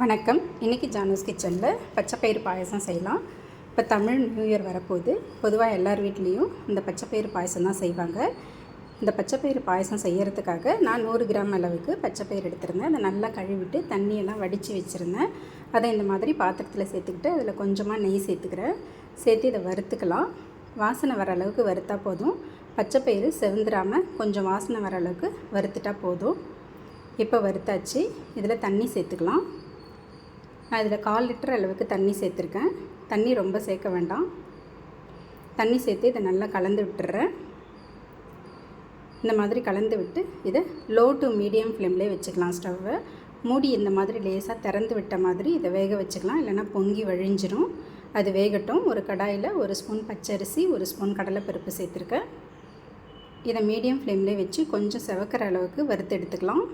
வணக்கம். இன்றைக்கி ஜானூஸ் கிச்சனில் பச்சைப்பயிறு பாயசம் செய்யலாம். இப்போ தமிழ் நியூ இயர் வரப்போகுது. பொதுவாக எல்லார் வீட்லேயும் இந்த பச்சைப்பயிறு பாயசம் தான் செய்வாங்க. இந்த பச்சைப்பயிறு பாயசம் செய்கிறதுக்காக நான் நூறு கிராம் அளவுக்கு பச்சைப்பயிறு எடுத்திருந்தேன். அதை நல்லா கழுவிட்டு தண்ணியெல்லாம் வடித்து வச்சுருந்தேன். அதை இந்த மாதிரி பாத்திரத்தில் சேர்த்துக்கிட்டு அதில் கொஞ்சமாக நெய் சேர்த்துக்கிறேன். சேர்த்து இதை வறுத்துக்கலாம். வாசனை வர அளவுக்கு வறுத்தா போதும். பச்சைப்பயிறு செவந்துடாமல் கொஞ்சம் வாசனை வர அளவுக்கு வறுத்துட்டா போதும். இப்போ வறுத்தாச்சு. இதில் தண்ணி சேர்த்துக்கலாம். நான் இதில் கால் லிட்டர் அளவுக்கு தண்ணி சேர்த்துருக்கேன். தண்ணி ரொம்ப சேர்க்க வேண்டாம். தண்ணி சேர்த்து இதை நல்லா கலந்து விட்டுறேன். இந்த மாதிரி கலந்து விட்டு இதை லோ டு மீடியம் ஃப்ளேம்லேயே வச்சுக்கலாம் ஸ்டவ்வை மூடி இந்த மாதிரி லேசாக திறந்து விட்ட மாதிரி இதை வேக வச்சுக்கலாம். இல்லைன்னா பொங்கி வழிஞ்சிரும். அது வேகட்டும். ஒரு கடாயில் ஒரு ஸ்பூன் பச்சரிசி ஒரு ஸ்பூன் கடலைப்பருப்பு சேர்த்துருக்கேன். இதை மீடியம் ஃப்ளேம்லேயே வச்சு கொஞ்சம் செவக்கிற அளவுக்கு வறுத்து எடுத்துக்கலாம்.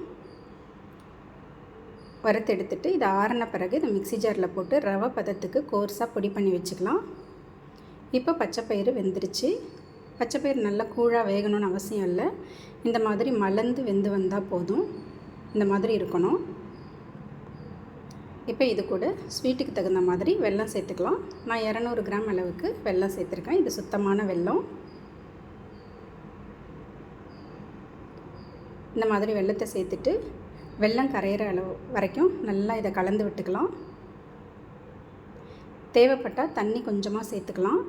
வறுத்து எடுத்துட்டு இதை ஆறின பிறகு இதை மிக்ஸி ஜாரில் போட்டு ரவை பதத்துக்கு கோர்ஸாக பொடி பண்ணி வச்சுக்கலாம். இப்போ பச்சைப்பயிறு வெந்துருச்சு. பச்சைப்பயிறு நல்லா கூழாக வேகணும்னு அவசியம் இல்லை. இந்த மாதிரி மலர்ந்து வெந்து வந்தால் போதும். இந்த மாதிரி இருக்கணும். இப்போ இது கூட ஸ்வீட்டுக்கு தகுந்த மாதிரி வெல்லம் சேர்த்துக்கலாம். நான் இரநூறு கிராம் அளவுக்கு வெல்லம் சேர்த்துருக்கேன். இது சுத்தமான வெல்லம். இந்த மாதிரி வெல்லத்தை சேர்த்துட்டு வெல்லம் கரையிற அளவு வரைக்கும் நல்லா இதை கலந்து விட்டுக்கலாம். தேவைப்பட்டால் தண்ணி கொஞ்சமாக சேர்த்துக்கலாம்.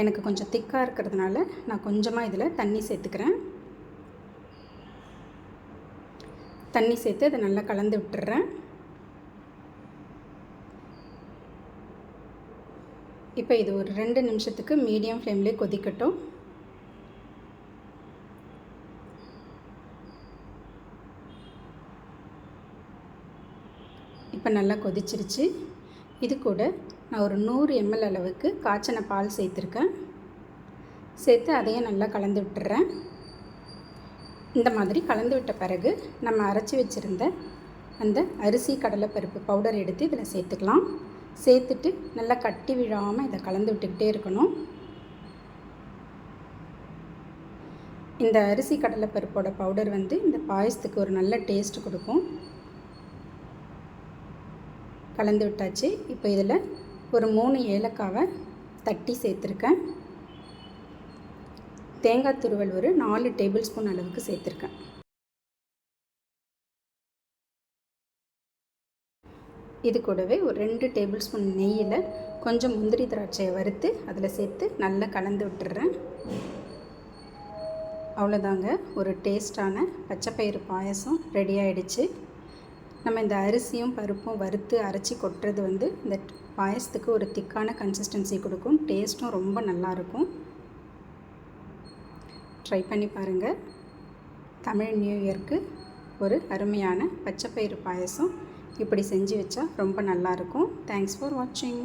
எனக்கு கொஞ்சம் திக்காக இருக்கிறதுனால நான் கொஞ்சமாக இதில் தண்ணி சேர்த்துக்கிறேன். தண்ணி சேர்த்து அதை நல்லா கலந்து விட்டுறேன். இப்போ இது ஒரு ரெண்டு நிமிஷத்துக்கு மீடியம் ஃப்ளேம்லேயே கொதிக்கட்டும். இப்போ நல்லா கொதிச்சிருச்சு. இது கூட நான் ஒரு நூறு எம்எல் அளவுக்கு காய்ச்சின பால் சேர்த்துருக்கேன். சேர்த்து அதையும் நல்லா கலந்து விட்டுறேன். இந்த மாதிரி கலந்து விட்ட பிறகு நம்ம அரைச்சி வச்சுருந்த அந்த அரிசி கடலைப்பருப்பு பவுடர் எடுத்து இதில் சேர்த்துக்கலாம். சேர்த்துட்டு நல்லா கட்டி விழாமல் இதை கலந்து விட்டுக்கிட்டே இருக்கணும். இந்த அரிசி கடலைப்பருப்போட பவுடர் வந்து இந்த பாயசத்துக்கு ஒரு நல்ல டேஸ்ட் கொடுக்கும். கலந்து விட்டாச்சு. இப்போ இதில் ஒரு மூணு ஏலக்காவை தட்டி சேர்த்துருக்கேன். தேங்காய் துருவல் ஒரு நாலு டேபிள் ஸ்பூன் அளவுக்கு சேர்த்துருக்கேன். இது கூடவே ஒரு ரெண்டு டேபிள் ஸ்பூன் நெய்யில் கொஞ்சம் முந்திரி திராட்சையை வறுத்து அதில் சேர்த்து நல்லா கலந்து விட்டுறேன் அவ்வளோதாங்க. ஒரு டேஸ்டான பச்சைப்பயிறு பாயசம் ரெடி ஆகிடுச்சு நம்ம இந்த அரிசியும் பருப்பும் வறுத்து அரைச்சி கொட்டுறது வந்து இந்த பாயசத்துக்கு ஒரு திக்கான கன்சிஸ்டன்சி கொடுக்கும். டேஸ்ட்டும் ரொம்ப நல்லாயிருக்கும். ட்ரை பண்ணி பாருங்கள் தமிழ் நியூ இயர்க்கு ஒரு அருமையான பச்சைப்பயிறு பாயசம். இப்படி செஞ்சு வச்சா ரொம்ப நல்லாயிருக்கும். தேங்க்ஸ் ஃபார் வாட்சிங்